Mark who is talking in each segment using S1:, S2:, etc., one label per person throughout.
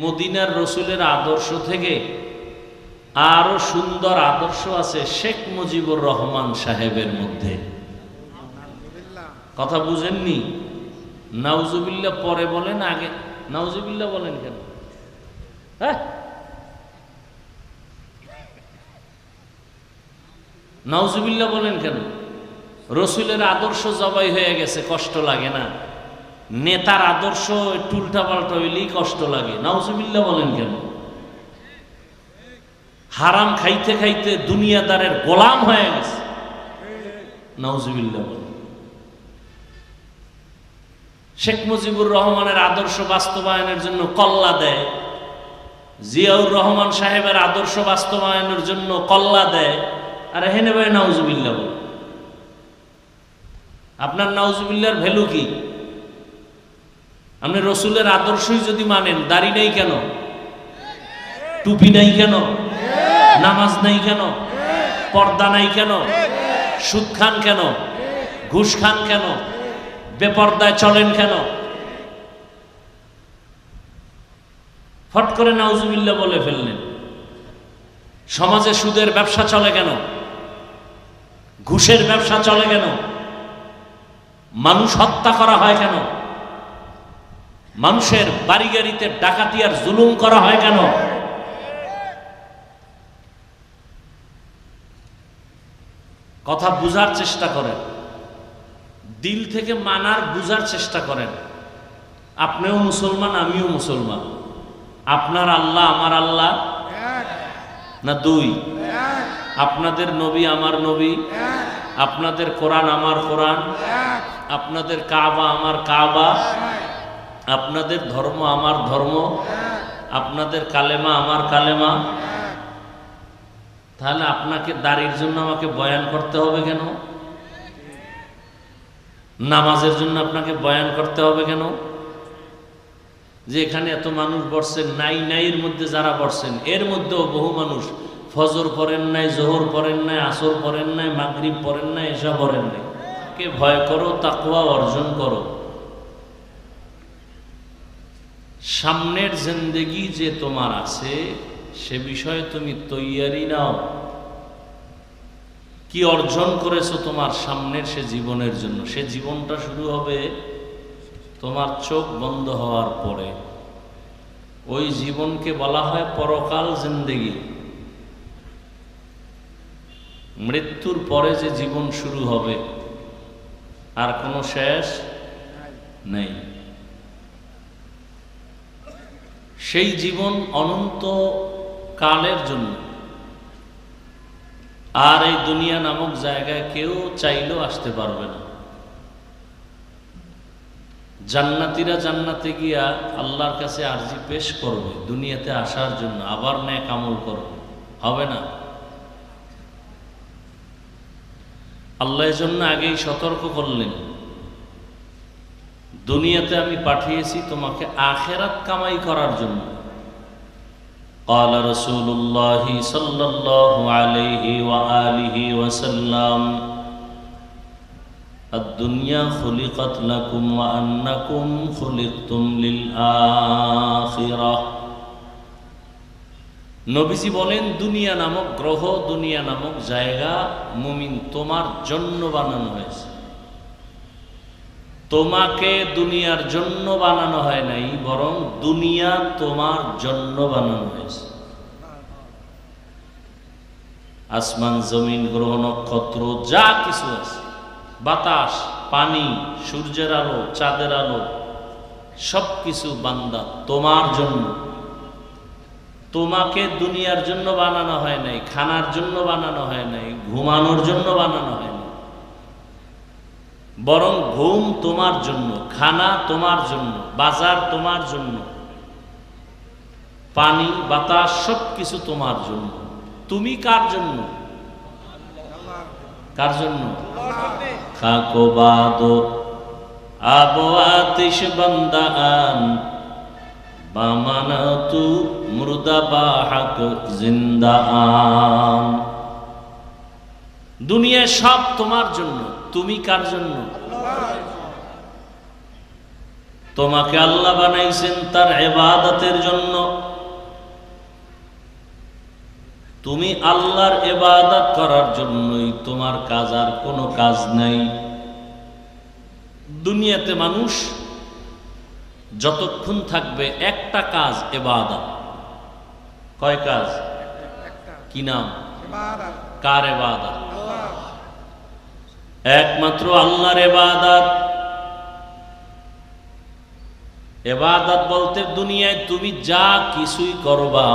S1: মদিনার রসুলের আদর্শ থেকে আরও সুন্দর আদর্শ আছে শেখ মুজিবুর রহমান সাহেবের মধ্যে। কথা বুঝেননি? নাউজুবিল্লা পরে বলেন, আগে নাউজুবিল্লা বলেন কেন? হ্যাঁ? নাউজুবিল্লা বলেন কেন? রসুলের আদর্শ জবাই হয়ে গেছে, কষ্ট লাগে না। নেতার আদর্শ একটু উল্টা পাল্টা হইলেই কষ্ট লাগে। নাউজুবিল্লা বলেন কেন? হারাম খাইতে খাইতে দুনিয়াদারের গোলাম হয়ে গেছে। নাউজুবিল্লা বলেন। শেখ মুজিবুর রহমানের আদর্শ বাস্তবায়নের জন্য কল্লা দেয়। জিয়াউর রহমান সাহেবের আদর্শ বাস্তবায়নের জন্য কল্লা দেয়। আর হেনে ভাই নাউজুবিল্লা বলে আপনার নাউজুবিল্লার ভ্যালু কি? আপনি রসুলের আদর্শই যদি মানেন, দাড়ি নেই কেন? টুপি নাই কেন? নামাজ নাই কেন? পর্দা নাই কেন? সুদ খান কেন? ঘুষ খান কেন? বেপর্দায় চলেন কেন? ফট করে নাউজুবিল্লা বলে ফেললেন। সমাজে সুদের ব্যবসা চলে কেন? ঘুষের ব্যবসা চলে কেন? মানুষ হত্যা করা হয় কেন? মানুষের বাড়ি গাড়িতে ডাকাতি আর জুলুম করা হয় কেন? কথা বুঝার চেষ্টা করেন। দিল থেকে মানার বুঝার চেষ্টা করেন। আপনিও মুসলমান, আমিও মুসলমান। আপনার আল্লাহ, আমার আল্লাহ? না দুই? আপনাদের নবী, আমার নবী? আপনাদের কোরআন, আমার কোরআন? আপনাদের কাবা, আমার কাবা? আপনাদের ধর্ম আমার ধর্ম, আপনাদের কালেমা আমার কালেমা। তাহলে আপনাকে দাড়ির জন্য আমাকে বয়ান করতে হবে কেন? নামাজের জন্য আপনাকে বয়ান করতে হবে কেন? যে এখানে এত মানুষ বসছেন, নাই নাইয়ের মধ্যে যারা বসছেন, এর মধ্যেও বহু মানুষ ফজর পড়েন নাই, জোহর পড়েন নাই, আসর পড়েন নাই, মাগরিব পড়েন নাই এসব পড়েন নাই। কে ভয় করো তাকুয়া অর্জন করো। সামনের জিন্দেগি যে তোমার আছে, সে বিষয়ে তুমি তৈয়ারি নাও। কি অর্জন করেছ তোমার সামনের সে জীবনের জন্য? সে জীবনটা শুরু হবে তোমার চোখ বন্ধ হওয়ার পরে। ওই জীবনকে বলা হয় পরকাল জিন্দেগি। মৃত্যুর পরে যে জীবন শুরু হবে, আর কোনো শেষ নেই। সেই জীবন অনন্ত কালের জন্য। আর এই দুনিয়া নামক জায়গায় কেউ চাইলেও আসতে পারবে না। জান্নাতিরা জান্নাতে গিয়া আল্লাহর কাছে আর্জি পেশ করবে, দুনিয়াতে আসার জন্য আবার ন্যায় কামল করবে। হবে না। আল্লাহ জন্য আগেই সতর্ক করলেন। দুনিয়াতে আমি পাঠিয়েছি তোমাকে আখেরাত কামাই করার জন্য قال رسول الله صلى الله عليه وآله وسلم الدنيا خلقت لكم وأنكم خلقتم للآخرة নবীজি বলেন দুনিয়া নামক গ্রহ দুনিয়া নামক জায়গা মুমিন তোমার জন্য বানানো হয়েছে তোমাকে দুনিয়ার জন্য বানানো হয় নাই, বরং দুনিয়া তোমার জন্য বানানো হয়েছে। আসমান, জমিন, গ্রহ, নক্ষত্র, যা কিছু আছে। বাতাস, পানি, সূর্যের আলো, চাঁদের আলো সব কিছু বান্দা তোমার জন্য। তোমাকে দুনিয়ার জন্য বানানো হয় নাই, খানার জন্য বানানো হয় নাই, ঘুমানোর জন্য বানানো হয় বরং ঘুম তোমার জন্য, খানা তোমার জন্য, বাজার তোমার জন্য, পানি, বাতাস সব কিছু তোমার জন্য। তুমি কার জন্য? কার জন্য? খাকো বাহাক দুনিয়া সব তোমার জন্য। তুমি কার জন্য? তোমাকে আল্লাহ বানাইছেন তার এবাদতের জন্য। তুমি আল্লাহর এবাদত করার জন্যই তোমার কাজ আর কোনো কাজ নাই। দুনিয়াতে মানুষ যতক্ষণ থাকবে একটা কাজ এবাদত। কয় কাজ? কি নাম? কার এবাদত? একমাত্র আল্লাহর এবাদত এবাদত বলতে দুনিয়ায় তুমি যা কিছুই করবা,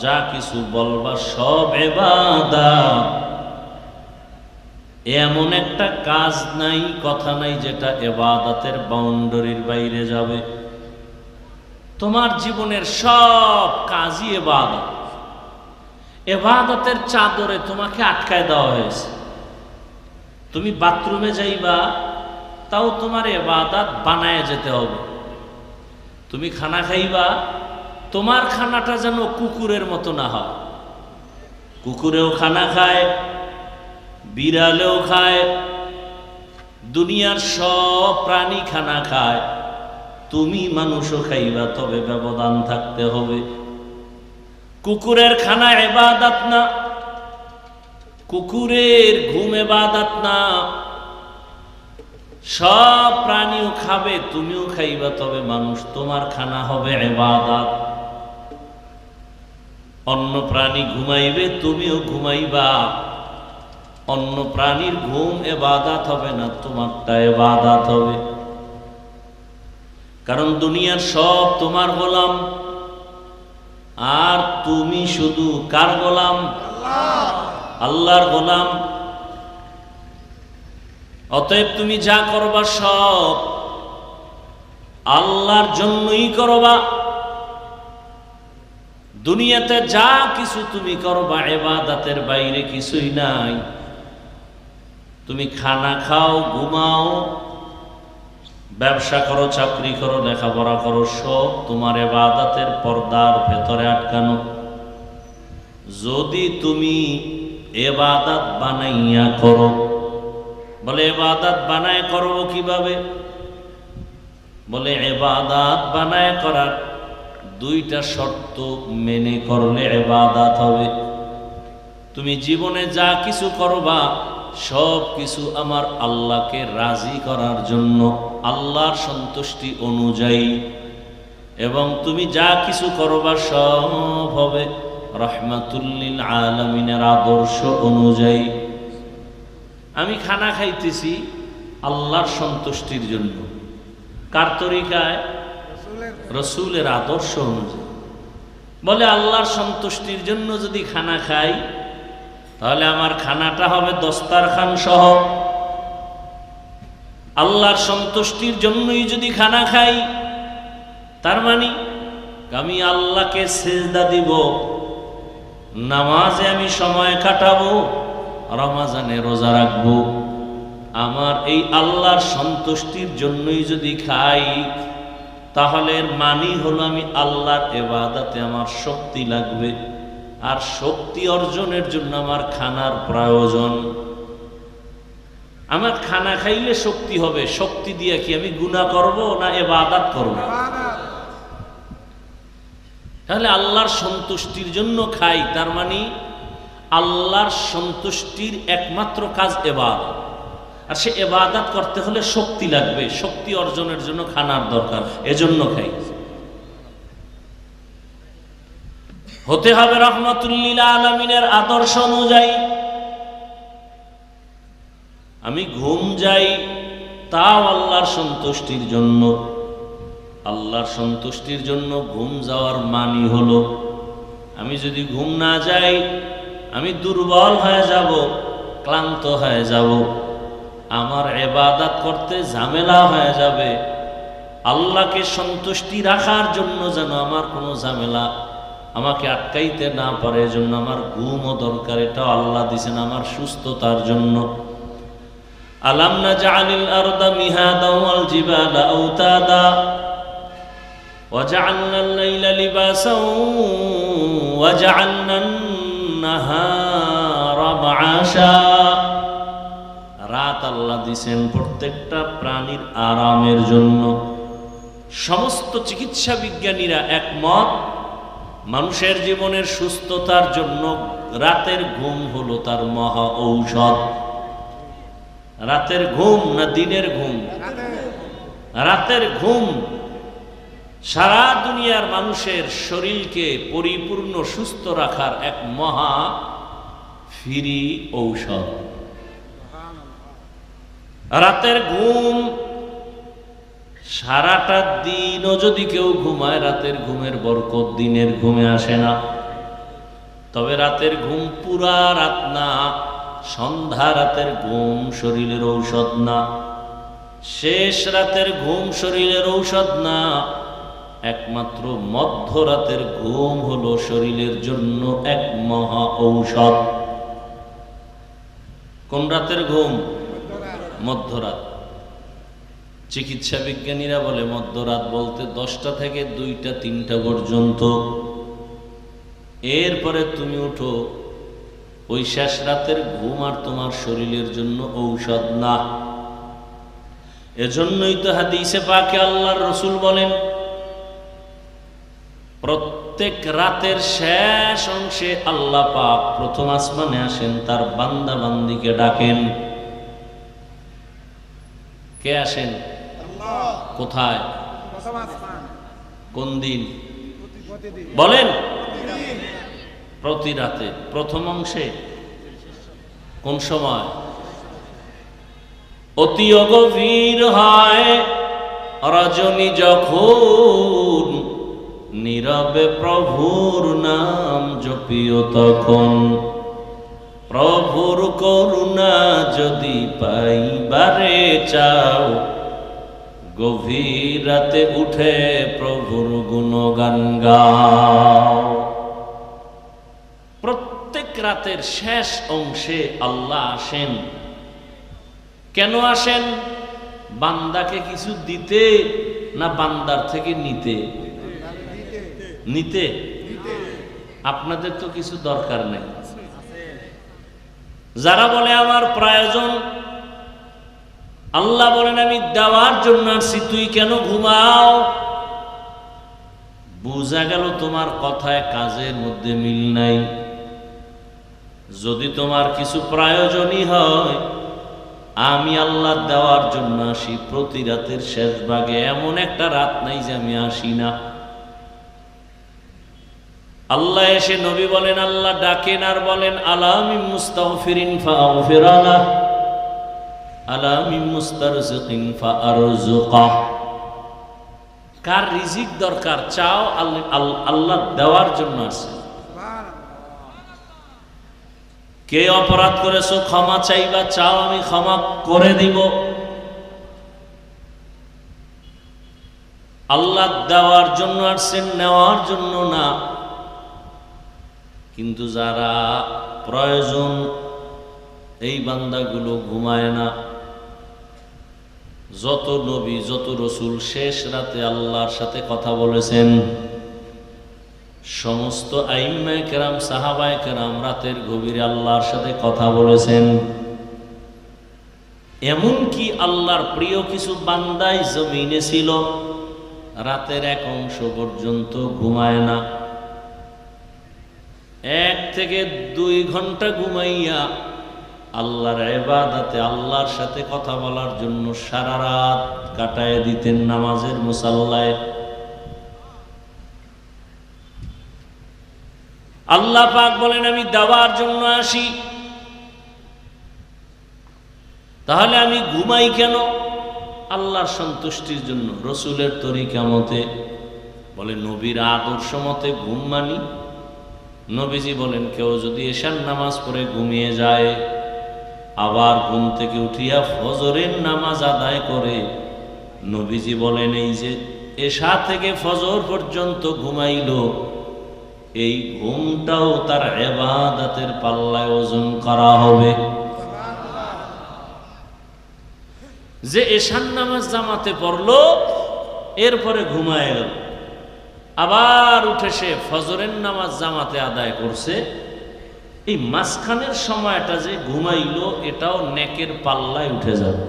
S1: যা কিছু বলবা, সব এবাদত এমন একটা কাজ নাই, কথা নাই, যেটা এবাদতের বাউন্ডারির বাইরে যাবে। তোমার জীবনের সব কাজই এবাদত এবাদতের চাদরে তোমাকে আটকায় দেওয়া হয়েছে। তুমি বাথরুমে যাইবা, তাও তোমার এবাদাত বানায় যেতে হবে। তুমি খানা খাইবা, তোমার খানাটা যেন কুকুরের মতো না হয়। কুকুরেও খানা খায়, বিড়ালেও খায়, দুনিয়ার সব প্রাণী খানা খায়। তুমি মানুষও খাইবা, তবে ব্যবধান থাকতে হবে। কুকুরের খানা এবাদাত না কুকুরের ঘুম এবাদাত না। সব প্রাণীও খাবে, তুমিও খাইবা, তবে মানুষ তোমার খানা হবে এবাদাত। অন্য প্রাণী ঘুমাইবে, তুমিও ঘুমাইবা। অন্য প্রাণীর ঘুম এবাদাত হবে না, তোমারটা এবাদাত হবে। কারণ দুনিয়ার সব তোমার গোলাম। আর তুমি শুধু কার গোলাম? আল্লাহর গোলাম। অতএব তুমি যা করবা সব আল্লাহর জন্যই করবা। দুনিয়াতে যা কিছু তুমি করবা এবাদাতের বাইরে কিছুই নাই। তুমি খানা খাও, ঘুমাও, ব্যবসা করো, চাকরি করো, লেখাপড়া করো, সব তোমার এবাদাতের পর্দার ভেতরে আটকানো। যদি তুমি এবাদাত বানাইয়া করো। বলে, এবাদাত বানায় করো কীভাবে? বলে, এবাদাত বানায় করার দুইটা শর্ত মেনে করলে এবাদাত হবে। তুমি জীবনে যা কিছু করবা, সব কিছু আমার আল্লাহকে রাজি করার জন্য, আল্লাহর সন্তুষ্টি অনুযায়ী। এবং তুমি যা কিছু করবা, সব হবে। রহমাতুল্লিল আলমিনের আদর্শ অনুযায়ী আমি খানা খাইতেছি আল্লাহর সন্তুষ্টির জন্য। কার তরিকায়?
S2: রাসূলের
S1: আদর্শ অনুযায়ী। বলে, আল্লাহর সন্তুষ্টির জন্য যদি খানা খাই, তাহলে আমার খানাটা হবে দস্তারখান সহ। আল্লাহর সন্তুষ্টির জন্যই যদি খানা খাই, তার মানে আমি আল্লাহকে সেজদা দিব। নামাজে আমি সময় কাটাবো, রমাজানে রোজা রাখব। আমার এই আল্লাহর সন্তুষ্টির জন্যই যদি খাই, তাহলে মানি হলো আমি আল্লাহর এবাদাতে আমার শক্তি লাগবে, আর শক্তি অর্জনের জন্য আমার খানার প্রয়োজন। আমার খানা খাইলে শক্তি হবে, শক্তি দিয়ে কি আমি গুণা করব না এবাদাত করব? তাহলে আল্লাহর সন্তুষ্টির জন্য খাই, তার মানে আল্লাহর সন্তুষ্টির একমাত্র কাজ এবাদত। আর সে এবাদাত করতে হলে শক্তি লাগবে, শক্তি অর্জনের জন্য খানার দরকার, এজন্য খাই। হতে হবে রহমতুল্লিল আলমিনের আদর্শ অনুযায়ী। আমি ঘুম যাই, তাও আল্লাহর সন্তুষ্টির জন্য। আল্লাহর সন্তুষ্টির জন্য ঘুম যাওয়ার মানি হলো, আমি যদি ঘুম না যাই, আমি দুর্বল হয়ে যাব, ক্লান্ত হয়ে যাব, আমার এবাদাত করতে ঝামেলা হয়ে যাবে, আল্লাহকে সন্তুষ্টি রাখার জন্য যেন আমার কোনো ঝামেলা আমাকে আটকাইতে না পারে এজন্য আমার ঘুমও দরকার, এটাও আল্লাহ দিছেন আমার সুস্থতার জন্য। আলাম না জালিল আরদা মিহাদা জিবালা আওতাদা وجعلنا الليل لباسا وجعلنا النهار معاشا রাত আল্লাহ দিছেন প্রত্যেকটা প্রাণীর আরামের জন্য সমস্ত চিকিৎসা বিজ্ঞানীরা একমত মানুষের জীবনের সুস্থতার জন্য রাতের ঘুম হলো তার মহা ঔষধ রাতের ঘুম না দিনের ঘুম রাতের ঘুম সারা দুনিয়ার মানুষের শরীরকে পরিপূর্ণ সুস্থ রাখার এক মহা ফিরি ঔষধ। রাতের ঘুম, সারাটা দিনও যদি কেউ ঘুমায়, রাতের ঘুমের বরকত দিনের ঘুমে আসে না। তবে রাতের ঘুম পুরা রাত না, সন্ধ্যা রাতের ঘুম শরীরের ঔষধ না। শেষ রাতের ঘুম শরীরের ঔষধ না একমাত্র মধ্যরাতের ঘুম হলো শরীরের জন্য এক মহা ঔষধ। কোন রাতের ঘুম? মধ্যরাত। চিকিৎসা বিজ্ঞানীরা বলে মধ্যরাত বলতে দশটা থেকে দুইটা, তিনটা পর্যন্ত। এরপরে তুমি উঠো, ওই শেষ রাতের ঘুম আর তোমার শরীরের জন্য ঔষধ না। এজন্যই তো হাদিসে পাকে আল্লাহর রসুল বলেন প্রত্যেক রাতের শেষ অংশে আল্লাহ পাক প্রথম আসমানে আসেন, তার বান্দা বান্দিকে ডাকেন। কে আসেন? কোথায়? কোন দিন? বলেন। প্রতি রাতে। প্রথম অংশে? কোন সময়? অতি অগভীর হয়, রজনী যখন নীরবে প্রভুর নাম জপিও তখন। প্রভুর করুণা যদি পাইবারে চাও, গভীর রাতে উঠে প্রভুর গুণগান গাও। প্রত্যেক রাতের শেষ অংশে আল্লাহ আসেন। কেন আসেন? বান্দাকে কিছু দিতে না বান্দার থেকে নিতে? নিতে? আপনাদের তো কিছু দরকার নেই। যারা বলে আমার প্রয়োজন, আল্লাহ বলেন, আমি দেওয়ার জন্য আসছি, তুই কেন ঘুমাও? বোঝা গেল তোমার কথায় কাজের মধ্যে মিল নাই। যদি তোমার কিছু প্রয়োজনই হয়, আমি আল্লাহ দেওয়ার জন্য আসি। প্রতি রাতের শেষ ভাগে এমন একটা রাত নাই যে আমি আসি না। আল্লাহ এসে নবী বলেন, আল্লাহ ডাকেন আর বলেন, আলামি মুস্তাগফিরিন ফাগফিরালা, আলামি কার রিজিক দরকার, চাও আল্লাহ দেওয়ার জন্য আছে। কে অপরাধ করেছ, ক্ষমা চাইবা, চাও আমি ক্ষমা করে দিব। আল্লাহ দেওয়ার জন্য আসছেন, নেওয়ার জন্য না। কিন্তু যারা প্রয়োজন, এই বান্দাগুলো ঘুমায় না। যত নবী, যত রসুল শেষ রাতে আল্লাহর সাথে কথা বলেছেন, সমস্ত আইম্মায় কেরাম, সাহাবায় কেরাম রাতের গভীরে আল্লাহর সাথে কথা বলেছেন। এমনকি আল্লাহর প্রিয় কিছু বান্দাই জমিনে ছিল, রাতের এক অংশ পর্যন্ত ঘুমায় না। এক থেকে দুই ঘণ্টা ঘুমাইয়া আল্লাহর এবাদাতে আল্লাহর সাথে কথা বলার জন্য সারা রাত কাটায় দিতেন নামাজের মুসাল্লায়। আল্লাহ পাক বলেন, আমি দেওয়ার জন্য আসি। তাহলে আমি ঘুমাই কেন? আল্লাহর সন্তুষ্টির জন্য, রসুলের তরিকা মতে। বলে, নবীর আদর্শ মতে ঘুম মানি নবীজি বলেন, কেউ যদি এশার নামাজ পড়ে ঘুমিয়ে যায়, আবার ঘুম থেকে উঠিয়া ফজরের নামাজ আদায় করে, নবীজি বলেন, এই যে এশা থেকে ফজর পর্যন্ত ঘুমাইল, এই ঘুমটাও তার এবাদাতের পাল্লায় ওজন করা হবে। যে এশান নামাজ জামাতে পড়ল, এরপরে ঘুমায় গেল। আবার উঠে সে ফজরের নামাজ জামাতে আদায় করছে। এই মাঝখানের সময়টা যে ঘুমাইলো এটাও নেকের পাল্লায় উঠে যাবে।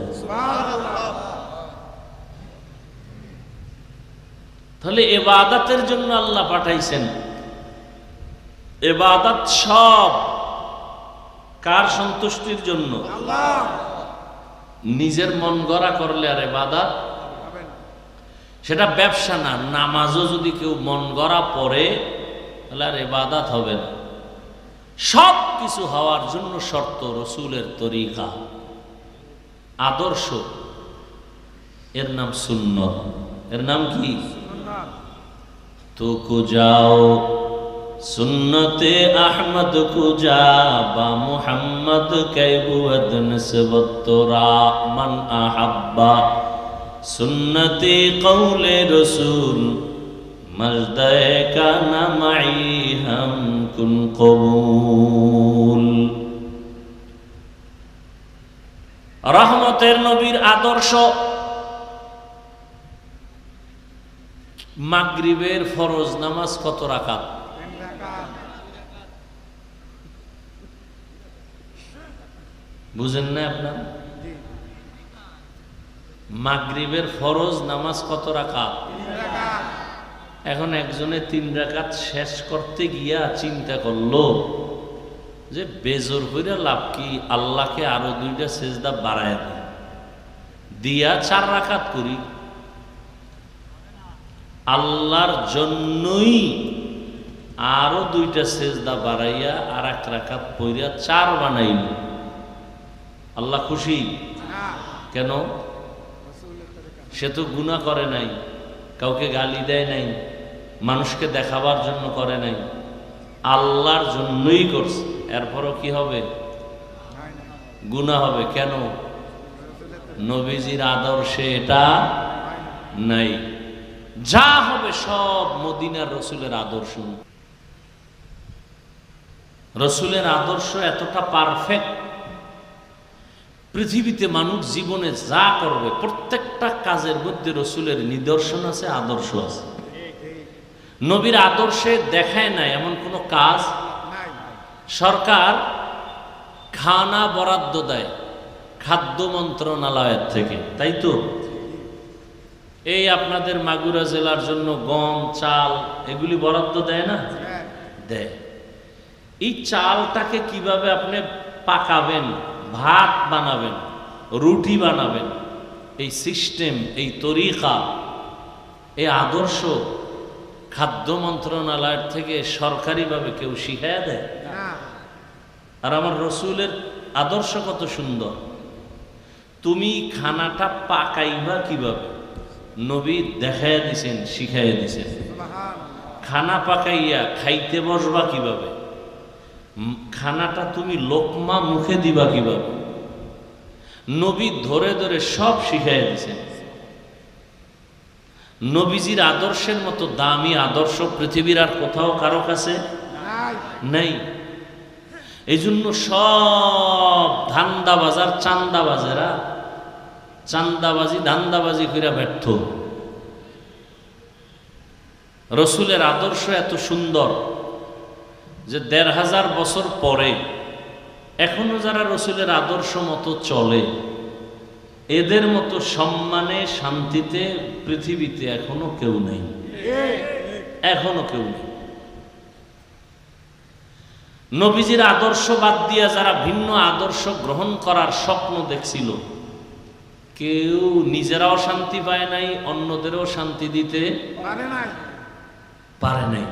S1: তাহলে এবাদাতের জন্য আল্লাহ পাঠাইছেন। এবাদাত সব কার সন্তুষ্টির জন্য? নিজের মন গড়া করলে আর এবাদাত সেটা ব্যবসা না, নামাজও যদি কেউ মন গড়া পড়ে, তাহলে আর এবাদাত হবে না। সব কিছু হওয়ার জন্য শর্ত রসুলের তরিকা। আদর্শ। এর নাম শূন্য এর নাম কি? তো কো যাও, সুন্নতে আহমদ কো যা, বা মুহাম্মদ নসবত তোরা মান আহাব্বা। সুন্নতে কৌলে রসুল মজদে কানা মাই হাম কুন কবুল। রহমতের নবীর আদর্শ মাগরিবের ফরজ নামাজ কত রাকাত? বুঝেন না আপনার? মাগরিবের ফরজ নামাজ কত রাকাত? এখন একজনে তিন রাকাত শেষ করতে গিয়া চিন্তা করল যে বেজোর করে লাভ কি? আল্লাহকে আরও দুইটা সেজদা বাড়ায় দেয় দিয়া চার রাকাত করি। আল্লাহর জন্যই আরও দুইটা সেজদা বাড়াইয়া আর এক রাকাত পইরা চার বানাইল। আল্লাহ খুশি? কেন? সে তো গুণা করে নাই, কাউকে গালি দেয় নাই, মানুষকে দেখাবার জন্য করে নাই, আল্লাহর জন্যই করছে। এরপরও কি হবে? গুণা হবে। কেন? নবীজির আদর্শে এটা নাই। যা হবে সব মদিনার রসুলের আদর্শ। রসুলের আদর্শ এতটা পারফেক্ট পৃথিবীতে মানুষ জীবনে যা করবে প্রত্যেকটা কাজের মধ্যে রসুলের নিদর্শন আছে আদর্শ আছে। নবীর আদর্শে দেখায় নাই এমন কোনো কাজ সরকার খানা বরাদ্দ দেয় খাদ্য মন্ত্রণালয়ের থেকে তাই তো? এই আপনাদের মাগুরা জেলার জন্য গম চাল এগুলি বরাদ্দ দেয় না? দেয়। এই চালটাকে কীভাবে আপনি পাকাবেন? ভাত বানাবেন রুটি বানাবেন এই সিস্টেম এই তরিকা এই আদর্শ খাদ্য মন্ত্রণালয়ের থেকে সরকারিভাবে কেউ শিখাইয়া দেয়? আর আমার রসুলের আদর্শ কত সুন্দর। তুমি খানাটা পাকাইবা কীভাবে? নবী দেখাইয়া দিছেন শিখাইয়া দিছেন। খানা পাকাইয়া খাইতে বসবা কীভাবে? খানাটা তুমি লোকমা মুখে দিবা কীভাবে? নবী ধরে ধরে সব শিখাই দিছেন নবীজির আদর্শের মতো দামি আদর্শ পৃথিবীর আর কোথাও কারও কাছে নেই। এই জন্য সব ধান্দাবাজার চান্দাবাজেরা চান্দাবাজি ধান্দাবাজি করে ব্যর্থ। রসুলের আদর্শ এত সুন্দর। যে দেড় হাজার বছর পরে এখনও যারা রসুলের আদর্শ মতো চলে এদের মতো সম্মানে শান্তিতে পৃথিবীতে এখনও কেউ নেই। এখনও কেউ নেই। নবীজির আদর্শ বাদ দিয়া যারা ভিন্ন আদর্শ গ্রহণ করার স্বপ্ন দেখছিল কেউ নিজেরাও শান্তি পায় নাই অন্যদেরও শান্তি দিতে পারে নাই।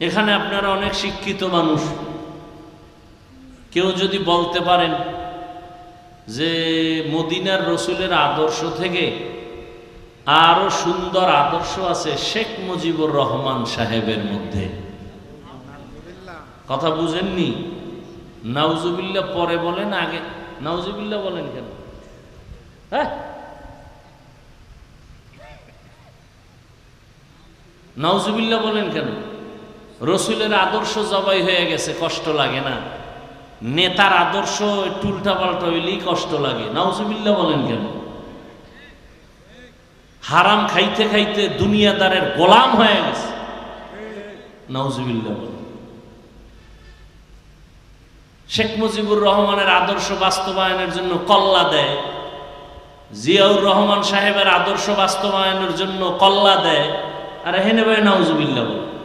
S1: এখানে আপনারা অনেক শিক্ষিত মানুষ। কেউ যদি বলতে পারেন যে মদিনার রসুলের আদর্শ থেকে আরও সুন্দর আদর্শ আছে শেখ মুজিবুর রহমান সাহেবের মধ্যে। কথা বুঝেননি? নাউজুবিল্লা পরে বলেন আগে। নাউজুবিল্লা বলেন কেন? হ্যাঁ? নাউজুবিল্লা বলেন কেন? রসুলের আদর্শ জবাই হয়ে গেছে, কষ্ট লাগে না। নেতার আদর্শ একটু উল্টা পাল্টা হইলেই কষ্ট লাগে। নাউজুবিল্লা বলেন কেন? হারাম খাইতে খাইতে দুনিয়াদারের গোলাম হয়ে গেছে। নাউজুবিল্লা বলেন। শেখ মুজিবুর রহমানের আদর্শ বাস্তবায়নের জন্য কল্লা দেয়। জিয়াউর রহমান সাহেবের আদর্শ বাস্তবায়নের জন্য কল্লা দেয়। আর হেনে ভাই নাউজুবিল্লা বলে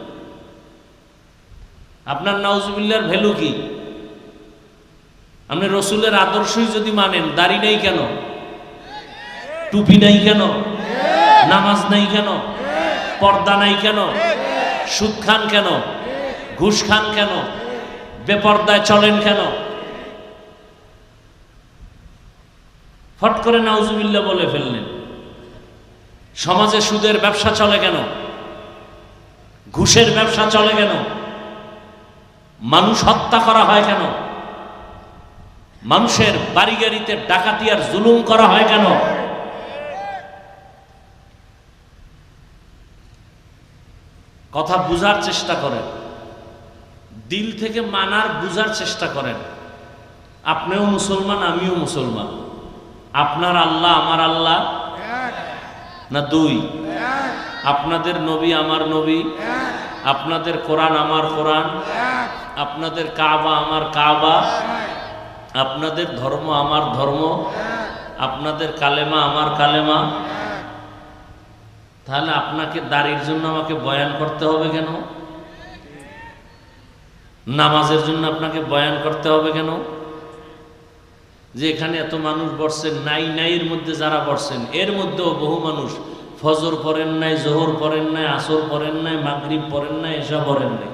S1: আপনার নাউজুবিল্লার ভ্যালু কি? আপনি রসুলের আদর্শই যদি মানেন, দাড়ি নাই কেন? টুপি নাই কেন? নামাজ নাই কেন? পর্দা নাই কেন? সুদ খান কেন? ঘুষ খান কেন? বেপর্দায় চলেন কেন? ফট করে নাউজুবিল্লা বলে ফেললেন। সমাজে সুদের ব্যবসা চলে কেন? ঘুষের ব্যবসা চলে কেন? মানুষ হত্যা করা হয় কেন? মানুষের বাড়ি গাড়িতে ডাকাতি আর জুলুম করা হয় কেন? কথা বুঝার চেষ্টা করেন। দিল থেকে মানার বুঝার চেষ্টা করেন। আপনিও মুসলমান আমিও মুসলমান। আপনার আল্লাহ আমার আল্লাহ? না দুই? আপনাদের নবী আমার নবী? আপনাদের কোরআন আমার কোরআন, আপনাদের কাবা আমার কাবা, আপনাদের ধর্ম আমার ধর্ম, আপনাদের কালেমা আমার কালেমা। তাহলে আপনাকে দাড়ির জন্য আমাকে বয়ান করতে হবে কেন? নামাজের জন্য আপনাকে বয়ান করতে হবে কেন? যে এখানে এত মানুষ বসছেন, নাই, নাইয়ের মধ্যে যারা বসছেন, এর মধ্যেও বহু মানুষ ফজর পড়েন নাই, জোহর পড়েন নাই, আসর পড়েন নাই, মাগরিব পড়েন নাই এসব পড়েন নাই।